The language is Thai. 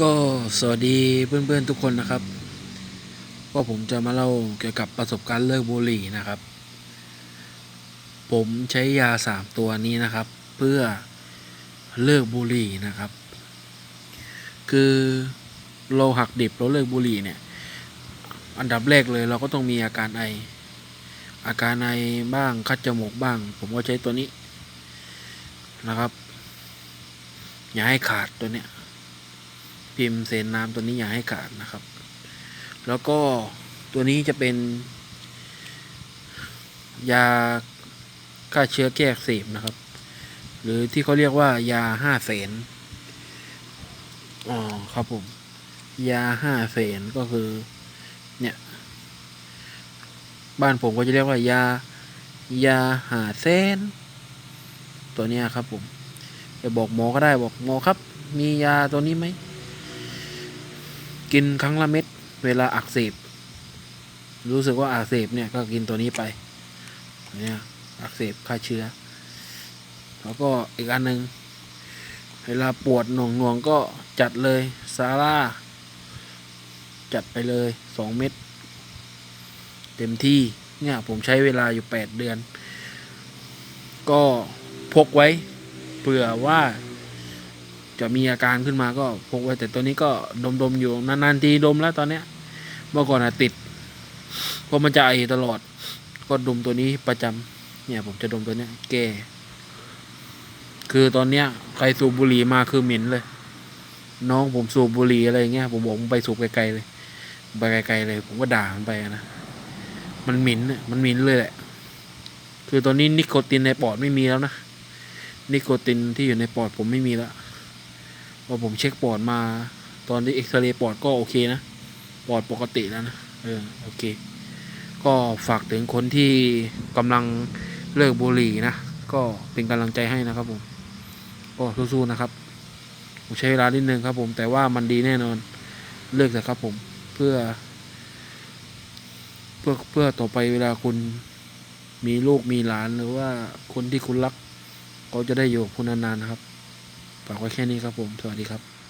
ก็สวัสดีเพื่อนๆทุกคนนะครับ ก็ผมจะมาเล่าเกี่ยวกับประสบการณ์เลิกบุหรี่นะครับ ผมใช้ยาสามตัวนี้นะครับ เพื่อเลิกบุหรี่นะครับ คือเราหักดิบเราเลิกบุหรี่เนี่ย อันดับแรกเลยเราก็ต้องมีอาการไอ อาการไอบ้างคัดจมูกบ้าง ผมก็ใช้ตัวนี้นะครับ อย่าให้ขาดตัวเนี้ย พิมพ์เซนน้ำตัวนี้อย่าให้ขาดนะครับ แล้วก็ตัวนี้จะเป็น ยาฆ่าเชื้อแก้อักเสบนะครับ หรือที่เขาเรียกว่ายาห้าเสนอ๋อครับผม ยาห้าเสนก็คือ เนี่ย บ้านผมก็จะเรียกว่ายายาหาเซนตัวเนี้ยครับผมจะบอกหมอก็ได้บอกหมอครับ มียาตัวนี้ไหม กินครั้งละเม็ดเวลาอักเสบ รู้สึกว่าอักเสบเนี่ยก็กินตัวนี้ไปเนี่ยอักเสบฆ่าเชื้อ แล้วก็อีกอันหนึ่งเวลาปวดหน่วงหน่วงๆก็จัดเลยซาร่าจัดไปเลยสองเม็ดเต็มที่เนี่ยผมใช้เวลาอยู่แปดเดือน ก็พกไว้เผื่อว่า จะมีอาการขึ้นมาก็พกไว้แต่ตัวนี้ก็ดมๆอยู่นานๆทีดมแล้วตอนเนี้ยเมื่อก่อนอะติดเพราะมันจะไอตลอด ก็ดมตัวนี้ประจำเนี่ย ผมจะดมตัวเนี้ยแกคือตอนเนี้ยใครสูบบุหรี่มาคือเหม็นเลย น้องผมสูบบุหรี่อะไรเงี้ยผมบอกผมไปสูบไกลๆเลยไปไกลๆเลย ผมก็ด่ามันไปนะมันหม็นเนี่ยมันหม็นเลยแหละ คือตอนนี้นิโคตินในปอดไม่มีแล้วนะ นิโคตินที่อยู่ในปอดผมไม่มีแล้ว พอผมเช็คปอดมา ตอนที่เอ็กซเรย์ปอดก็โอเคนะปอดปกติแล้วนะเออโอเค ก็ฝากถึงคนที่กำลังเลิกบุหรี่นะ ก็เป็นกำลังใจให้นะครับผมก็สู้ๆนะครับผมใช้เวลานิดนึงครับผม แต่ว่ามันดีแน่นอน เลิกเถอะครับผม เพื่อ เพื่อเพื่อต่อไปเวลาคุณมีลูกมีหลานหรือว่าคนที่คุณรักเขาจะได้อยู่คุณนานๆนะครับ ฝากไว้แค่นี้ครับผม สวัสดีครับ